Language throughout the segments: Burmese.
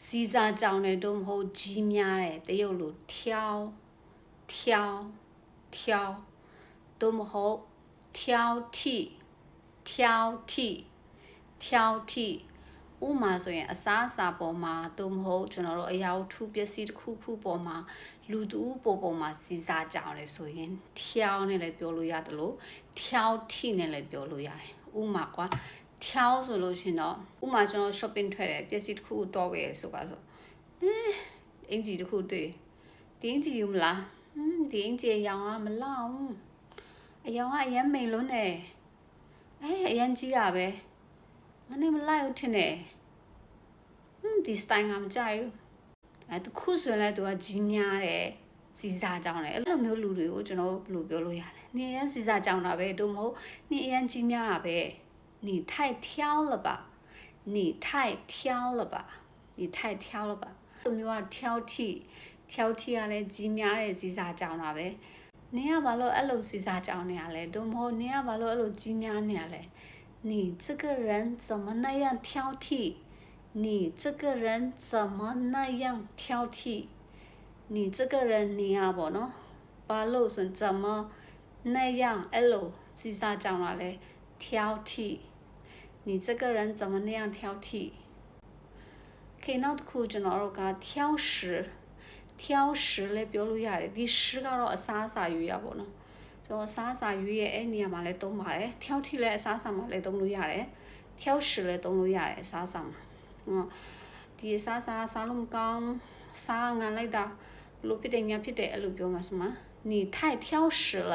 စီစာကြောင်တယ်တို့မဟုတ်ကြီးများတယ်တရုတ်လို挑挑挑တို့မဟုတ်挑剔挑剔挑剔ဥမာဆိုရင်အစားအစာပေါ်မှာတို့မဟုတ်ကျွန်တော်တို့အရာဝတ္ထုပစ္စည်းတစ်ခုခုပေါ်မှာလူတူပေါ်ပေါ်မှာစီစာကြောင်တယ်ဆိုရင်挑နဲ့လည်းပြောလို့ရတယ်လို့挑剔နဲ့လည်းပြောလို့ရတယ်ဥမာကွာ 挑ဆိုလို့ရှင်တော့ဥမာကျွန်တော် shopping ထွက်တယ်ပစ္စည်းတစ်ခုကိုတော့ဝယ်ဆိုပါဆိုအဲအင်ဂျီတစ်ခုတွေ့ဒီအင်ဂျီယူမလားဟွန်းဒီအင်ဂျီရောင်ကမလောက်ဘူးအရောင်ကအရင်မိန်လွန်းတယ်အဲအရင်ကြီးတာပဲငါနေမလိုက်ဘူးထင်တယ်ဟွန်းဒီ style ကမကြိုက်ဘူးအဲတခုဆိုရင်လည်းသူကကြီးများတယ်စီစာကြောင်းတယ်အဲ့လိုမျိုးလူတွေကိုကျွန်တော်ဘယ်လိုပြောလို့ရလဲနေရန်စီစာကြောင်းတာပဲတို့မဟုတ်နေအရင်ကြီးများတာပဲ 你太挑了吧你太挑了吧你太挑了吧သူမျိုးက挑剔挑剔ကလည်းကြီးများတဲ့စီစာကြောင်းတာပဲနင်ကဘာလို့အဲ့လိုစီစာကြောင်းနေရလဲတို့မဟုတ်နင်ကဘာလို့အဲ့လိုကြီးများနေရလဲ你这个人怎么那样挑剔你这个人怎么那样挑剔你这个人你啊ပေါ့နော်ဘာလို့ဆို怎么那样အဲ့လိုစီစာကြောင်းလာလဲ挑剔 你这个人怎么那样挑剔ခေနောက်တစ်ခုကျွန်တော်တို့က挑食挑食လည်းပြောလို့ရတယ်ဒီ食ကတော့အစားအစာရွေးရပါတော့ကျွန်တော်အစားအစာရွေးရဲ့အဲ့နေရာမှာလည်းသုံးပါတယ်挑剔လည်းအစားအစာမှာလည်းသုံးလို့ရတယ်挑食လည်းသုံးလို့ရတယ်အစားအစာမှာဟောဒီအစားအစာစားလို့မကောင်းစားငံလိုက်တာဘလို့ဖြစ်တယ်ညာဖြစ်တယ်အဲ့လိုပြောမှာဆိုမှာ你太挑食了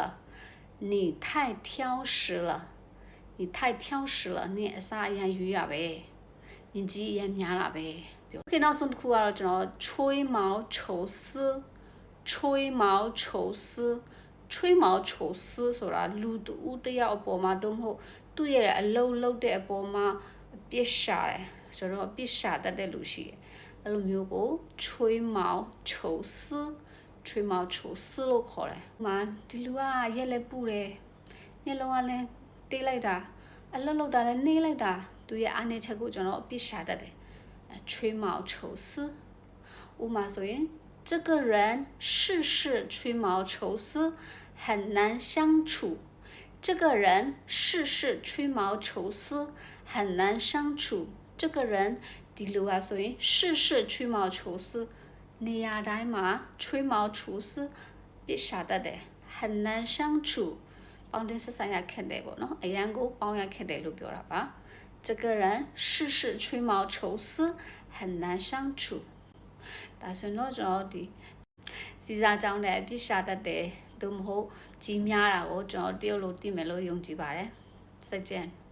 你太挑食了 你太挑食了你အစားအရင်ရွေးရပဲညင်ကြီးအရင်များတာပဲပြောခေနောက်ဆုံးတစ်ခုကတော့ကျွန်တော်吹毛求疵吹毛求疵吹毛求疵ဆိုတာလူတူတယောက်အပေါ်မှာတော့မဟုတ်သူ့ရဲ့အလုံးလုံးတဲ့အပေါ်မှာပြစ်ရှာတယ်ဆိုတော့ပြစ်ရှာတတ်တဲ့လူရှိတယ်အဲ့လိုမျိုးကို吹毛求疵吹毛求疵လို့ခေါ်တယ်။မာဒီလူကရက်လက်ပူတယ်။မျက်လုံးကလည်း တေးလိုက်တာအလုံးလုံးတာလည်းနှေးလိုက်တာသူရဲ့အားနည်းချက်ကိုကျွန်တော်အပြစ်ရှာတတ်တယ်။吹毛求疵。ဥမာဆိုရင်这个人事事吹毛求疵，很难相处。这个人事事吹毛求疵，很难相处。这个人ဒီလိုอ่ะဆိုရင်事事吹毛求疵နေရာတိုင်းမှာ吹毛求疵ပြစ်ရှာတတ်တယ်很难相处 ပေါင်းတင်ဆက်ဆံရခက်တယ်ပေါ့နော်အရန်ကိုပေါင်းရခက်တယ်လို့ပြောတာပါ这个人事事吹毛求疵，很难相处。ဒါဆိုတော့ကျွန်တော်ဒီစီစာကြောင်းတဲ့အပြစ်ရှာတတ်တယ်သို့မဟုတ်ကြီးများတာကိုကျွန်တော်တရုတ်လိုသိမယ်လို့ယုံကြည်ပါတယ်။စိတ်ကြံ။